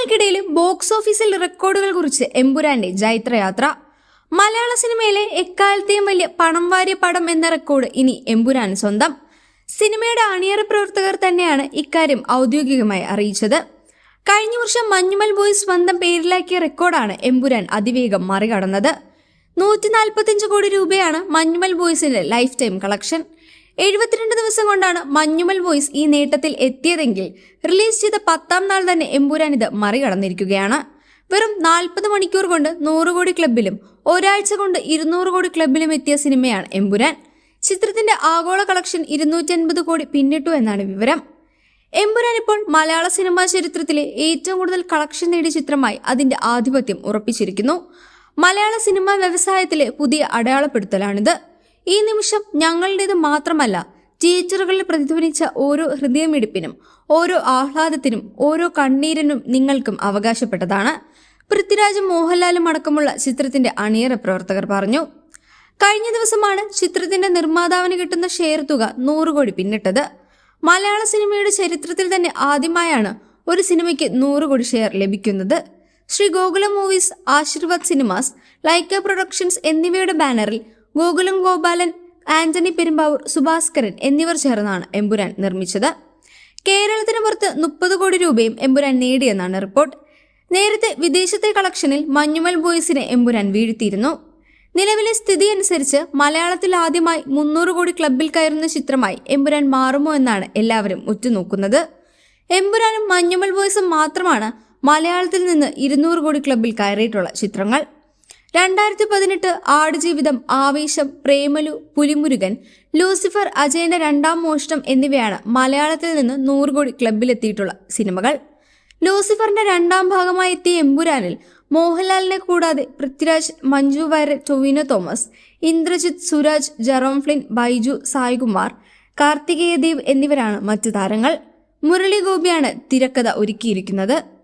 താരങ്ങൾക്കിടയിൽ box ഓഫീസിൽ റെക്കോർഡുകൾ കുറിച്ച് എമ്പുരാന്റെ ജൈത്രയാത്ര. മലയാള സിനിമയിലെ എക്കാലത്തെയും വലിയ പണം വാരിയ പടം എന്ന റെക്കോർഡ് ഇനി എമ്പുരാൻ സ്വന്തം. സിനിമയുടെ അണിയറ പ്രവർത്തകർ തന്നെയാണ് ഇക്കാര്യം ഔദ്യോഗികമായി അറിയിച്ചത്. കഴിഞ്ഞ വർഷം മഞ്ഞുമൽ ബോയ്സ് സ്വന്തം പേരിലാക്കിയ റെക്കോർഡാണ് എമ്പുരാൻ അതിവേഗം മറികടന്നത്. നൂറ്റി നാൽപ്പത്തിയഞ്ച് കോടി രൂപയാണ് മഞ്ഞുമൽ ബോയ്സിന്റെ ലൈഫ് ടൈം കളക്ഷൻ. എഴുപത്തിരണ്ട് ദിവസം കൊണ്ടാണ് മഞ്ഞുമൽ വോയിസ് ഈ നേട്ടത്തിൽ എത്തിയതെങ്കിൽ റിലീസ് ചെയ്ത പത്താം നാൾ തന്നെ എമ്പുരാൻ ഇത് മറികടന്നിരിക്കുകയാണ്. വെറും നാൽപ്പത് മണിക്കൂർ കൊണ്ട് നൂറ് കോടി ക്ലബിലും ഒരാഴ്ച കൊണ്ട് ഇരുന്നൂറ് കോടി ക്ലബിലും എത്തിയ സിനിമയാണ് എമ്പുരാൻ. ചിത്രത്തിന്റെ ആഗോള കളക്ഷൻ ഇരുന്നൂറ്റി കോടി പിന്നിട്ടു എന്നാണ് വിവരം. എമ്പുരാൻ ഇപ്പോൾ മലയാള സിനിമാ ചരിത്രത്തിലെ ഏറ്റവും കൂടുതൽ കളക്ഷൻ നേടിയ ചിത്രമായി അതിന്റെ ആധിപത്യം ഉറപ്പിച്ചിരിക്കുന്നു. മലയാള സിനിമാ വ്യവസായത്തിലെ പുതിയ അടയാളപ്പെടുത്തലാണിത്. ഈ നിമിഷം ഞങ്ങളുടേത് മാത്രമല്ല ടീച്ചറുകളിൽ പ്രതിധ്വനിച്ച ഓരോ ഹൃദയമിടിപ്പിനും ഓരോ ആഹ്ലാദത്തിനും ഓരോ കണ്ണീരിനും നിങ്ങൾക്കും അവകാശപ്പെട്ടതാണ്. പൃഥ്വിരാജും മോഹൻലാലും അടക്കമുള്ള ചിത്രത്തിന്റെ അണിയറ പ്രവർത്തകർ പറഞ്ഞു കഴിഞ്ഞ ദിവസമാണ് ചിത്രത്തിന്റെ നിർമ്മാതാവിന് കിട്ടുന്ന ഷെയർ തുക നൂറ് കോടി പിന്നിട്ടത്. മലയാള സിനിമയുടെ ചരിത്രത്തിൽ തന്നെ ആദ്യമായാണ് ഒരു സിനിമയ്ക്ക് നൂറ് കോടി ഷെയർ ലഭിക്കുന്നത്. Sree Gokula movies Aashirvad cinemas Lyca productions എന്നിവയുടെ ബാനറിൽ ഗോകുലം ഗോപാലൻ ആന്റണി പെരുമ്പാവൂർ സുഭാസ്കരൻ എന്നിവർ ചേർന്നാണ് എമ്പുരാൻ നിർമ്മിച്ചത്. കേരളത്തിന് പുറത്ത് മുപ്പത് കോടി രൂപയും എമ്പുരാൻ നേടിയെന്നാണ് റിപ്പോർട്ട്. നേരത്തെ വിദേശത്തെ കളക്ഷനിൽ മഞ്ഞുമൽ ബോയ്സിനെ എമ്പുരാൻ വീഴ്ത്തിയിരുന്നു. നിലവിലെ സ്ഥിതി അനുസരിച്ച് മലയാളത്തിൽ ആദ്യമായി മുന്നൂറ് കോടി ക്ലബിൽ കയറുന്ന ചിത്രമായി എമ്പുരാൻ മാറുമോ എന്നാണ് എല്ലാവരും ഉറ്റുനോക്കുന്നത്. എമ്പുരാനും മഞ്ഞുമൽ ബോയ്സും മാത്രമാണ് മലയാളത്തിൽ നിന്ന് ഇരുന്നൂറ് കോടി ക്ലബിൽ കയറിയിട്ടുള്ള ചിത്രങ്ങൾ. രണ്ടായിരത്തി പതിനെട്ട് ആടുജീവിതം ആവേശം പ്രേമലു പുലിമുരുകൻ ലൂസിഫർ അജയന്റെ രണ്ടാം മോഷണം എന്നിവയാണ് മലയാളത്തിൽ നിന്ന് നൂറുകോടി ക്ലബിലെത്തിയിട്ടുള്ള സിനിമകൾ. ലൂസിഫറിന്റെ രണ്ടാം ഭാഗമായി എത്തിയ എമ്പുരാനിൽ മോഹൻലാലിനെ കൂടാതെ പൃഥ്വിരാജ് മഞ്ജു വാര്യർ ടൊവിനോ തോമസ് ഇന്ദ്രജിത് സുരാജ് ജെറോം ഫ്ലിൻ ബൈജു സായ്കുമാർ കാർത്തികേയദേവ് എന്നിവരാണ് മറ്റു താരങ്ങൾ. മുരളി ഗോപിയാണ് തിരക്കഥ ഒരുക്കിയിരിക്കുന്നത്.